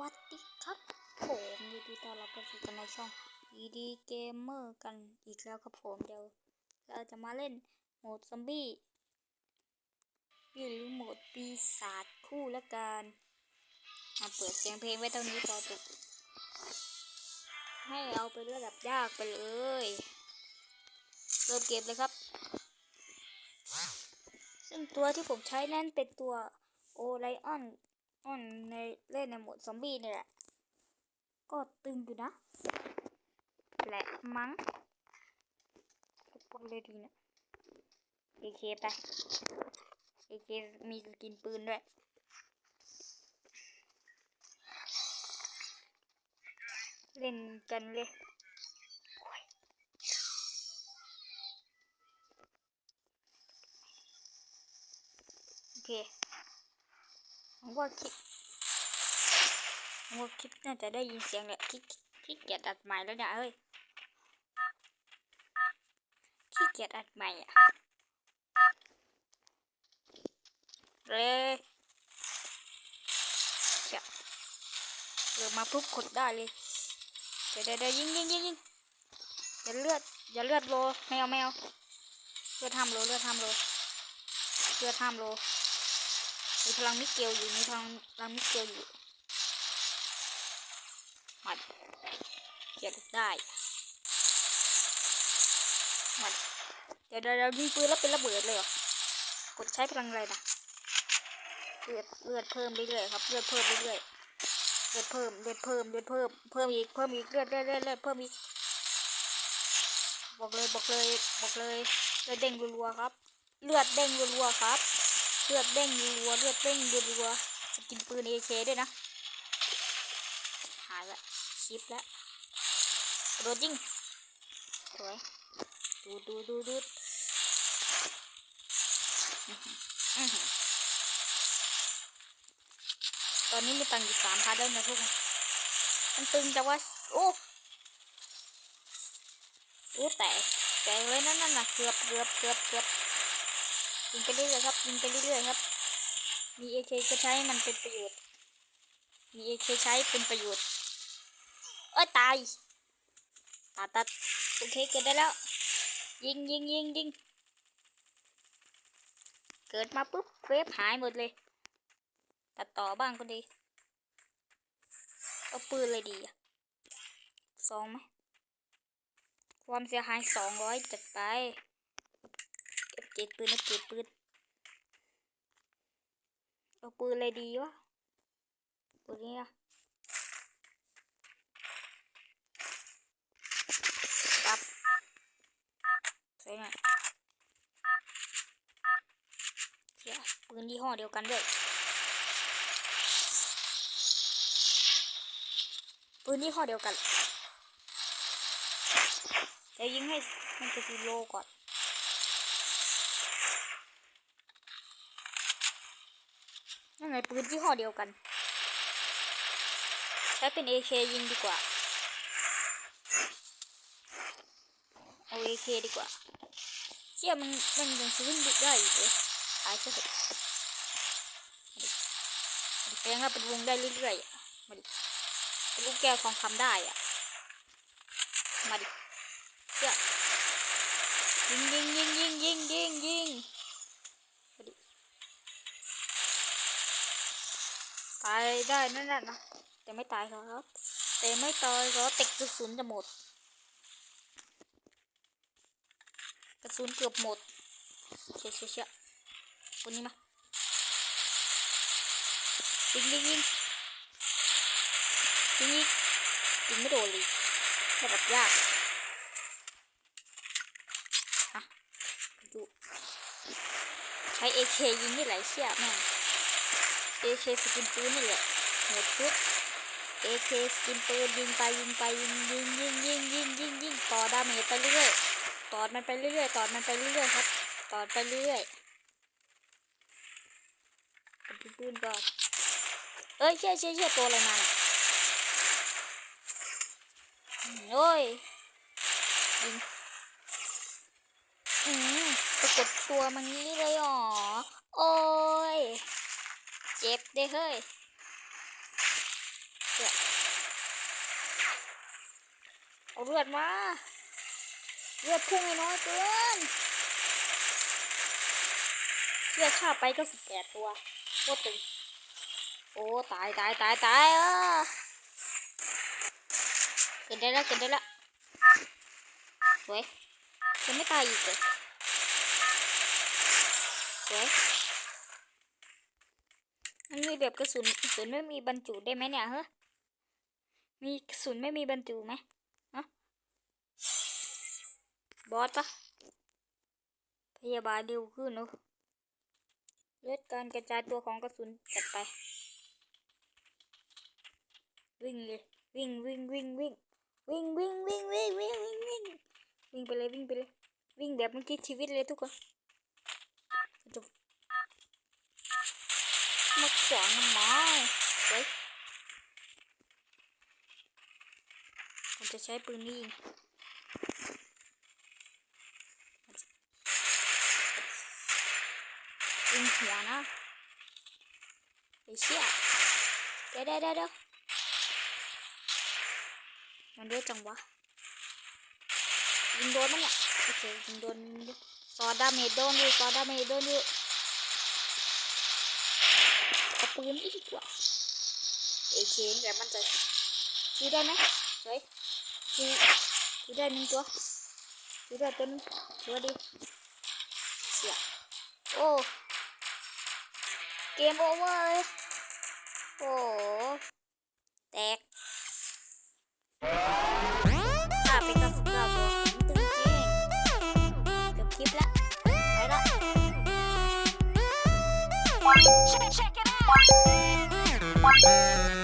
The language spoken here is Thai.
วัสดีครับผมยินดีต้อนรับเข้าสู่กันในช่องดีดีเกมเมอร์กันอีกแล้วครับผมเดี๋ยว เราจะมาเล่นโหมดซอมบี้หรือโหมดปีศาจคู่ละกันมาเปิดเสียงเพลงไว้เท่านี้พอตุกให้เอาไประดับยากไปเลย เริ่มเกมเลยครับ ซึ่งตัวที่ผมใช้นั้นเป็นตัวโอไลออน ออนในเล่นในโหมดซอมบี้นี่แหละ ก็ตึงอยู่นะแหละมั้งพวกเลยดีนะเอเคไปเอเคมีสกินปืนด้วยเล่นกันเลยโอเค ผมว่าคลิปผมว่าคลิปน่าจะได้ยินเสียงแหละขี้ขี้เกียจอัดใหม่แล้วเนี่ยเฮ้ยขี้เกียจอัดใหม่อะเลยเจ้าเดี๋ยวมาปุ๊บกดได้เลยเดี๋ยวเดี๋ยวเดี๋ยวยิงยิงยิงยิงอย่าเลือดอย่าเลือดโลไม่เอาไม่เอาเลือดห้ามโลเลือดห้ามโลเลือดห้ามโล มีพลังมิเกลอยู่ มีพลังพลังมิเกลอยู่มัดเก็บได้มัดเดี๋ยวเดี๋ยวเดี๋ยวยิงปืนแล้วเป็นระเบิดเลยเหรอกดใช้พลังอะไรนะเลือดเลือดเพิ่มเรื่อยๆครับเลือดเพิ่มเรื่อยๆเลือดเพิ่มเลือดเพิ่มเลือดเพิ่มเพิ่มอีกเพิ่มอีกเลือดเลือดเลือดเลือดเพิ่มอีกบอกเลยบอกเลยบอกเลยเลือดเด้งรัวๆครับ เลือดเด้งรัวๆครับ เลือดเด้งรัวเลือดเด้งรัวๆสกินปืนเอเคด้วยนะ หายละชิปแล้วโดดยิงสวยดูดูดูดูตอนนี้มีตังค์อยู่สามพันแล้วนะทุกคนมันตึงแต่ว่า โอ้โอ้แตกแตกเลยนั่นน่ะเกือบเกือบเกือบเกือบ ยิงไปเรื่อยๆครับยิงไปเรื่อยๆครับ มีเอเคก็ใช้มันเป็นประโยชน์ มีเอเคใช้เป็นประโยชน์ เอ้ยตายตัดตัดโอเคเกิดได้แล้ว ยิงยิงยิงยิงเกิดมาปุ๊บเวฟหายหมดเลย ตัดต่อบ้างก็ดี เอาปืนเลยดีอะสองไหมความเสียหายสองร้อยจัดไป ก็บเจ็ดปืนนะเก็บปืนเอาปืนเลยดีวะปืนนี้นะปับใส่หน่อยเสียปืนยี่ห้อเดียวกันด้วยปืนยี่ห้อเดียวกันเดี๋ยวยิงให้มันจะกิโลก่อน นั่นไงปืนยี่ห้อเดียวกัน ใช้เป็น AK ยิงดีกว่า เอา AK ดีกว่าเชี่ยมันมันยังซื้อได้อยู่เลยขายซะเถอะมาดิมาดิแปลงเป็นวงได้เรื่อยๆมาดิเป็นลูกแก้วทองคำได้อะ มาดิเจ้ายิงยิงยิงยิงยิงยิงยิงมาดิตายได้นั่นแหละนะแต่ไม่ตายครับ แต่ไม่ตายครับติดกระสุนจะหมด กระสุนเกือบหมดเชี่ยเชี่ยเชี่ยคนนี้มายิงยิงยิงยิงยิงไม่โดนเลยระดับยากอะดูใช้ AK ยิงนี่หลายเชี่ยแม่ง AK สกินปืนนี่แหละหมดชุด AK สกินปืนยิงไปยิงไปยิงยิงยิงยิงยิงยิงยิงต่อดาเมจไปเรื่อยๆต่อมันไปเรื่อยๆต่อมันไปเรื่อยๆครับต่อไปเรื่อยๆปืนก่อนเอ้ยเชี่ยเชี่ยเชี่ยตัวอะไรมาโอ้ยยิงอืมปรากฏตัวมันนี้เลยอ๋อโอ้ย เจ็บเด้เฮ้ยเอาเลือดมา เลือดพุ่งให้น้อยเกินเลือดข้าไปก็สิบแปดตัวโคตรตึงโอ้ตายตายตายตายเออเกินได้แล้วเกินได้แล้วสวยยังไม่ตายอีกเลยสวย มันมีแบบกระสุนกระสุนไม่มีบรรจุได้ไหมเนี่ยเฮ้ยมีกระสุนไม่มีบรรจุไหมฮะบอสปะพยาบาลเร็วขึ้นเนอะลดการกระจายตัวของกระสุนจัดไป วิ่งเลยวิ่งวิ่งวิ่งวิ่งวิ่งวิ่งวิ่งวิ่งวิ่งวิ่งวิ่งวิ่งไปเลยวิ่งไปเลยวิ่งแบบเมื่อกี้ชีวิตเลยทุกคนจะมา ขวางทำไมเฮ้ยผมจะใช้ปืนนี้ยิงยิงหัวนะไอ้เชี่ยเดี๋ยวเดี๋ยวเดี๋ยวเดี๋ยวมันเยอะจังวะยิงโดนมั้ยเนี่ยโอเคยิงโดนซอดาเมจโดนอยู่ซอดาเมจโดนอยู่ ปืนอีกดีกว่าเอเคนแบบมันจะซื้อได้ไหมเฮ้ยซื้อซื้อได้หนึ่งตัวซื้อได้ตัวนึงตัวดีเสียโอ้เกมโอเวอร์เลยโอ้แตก Música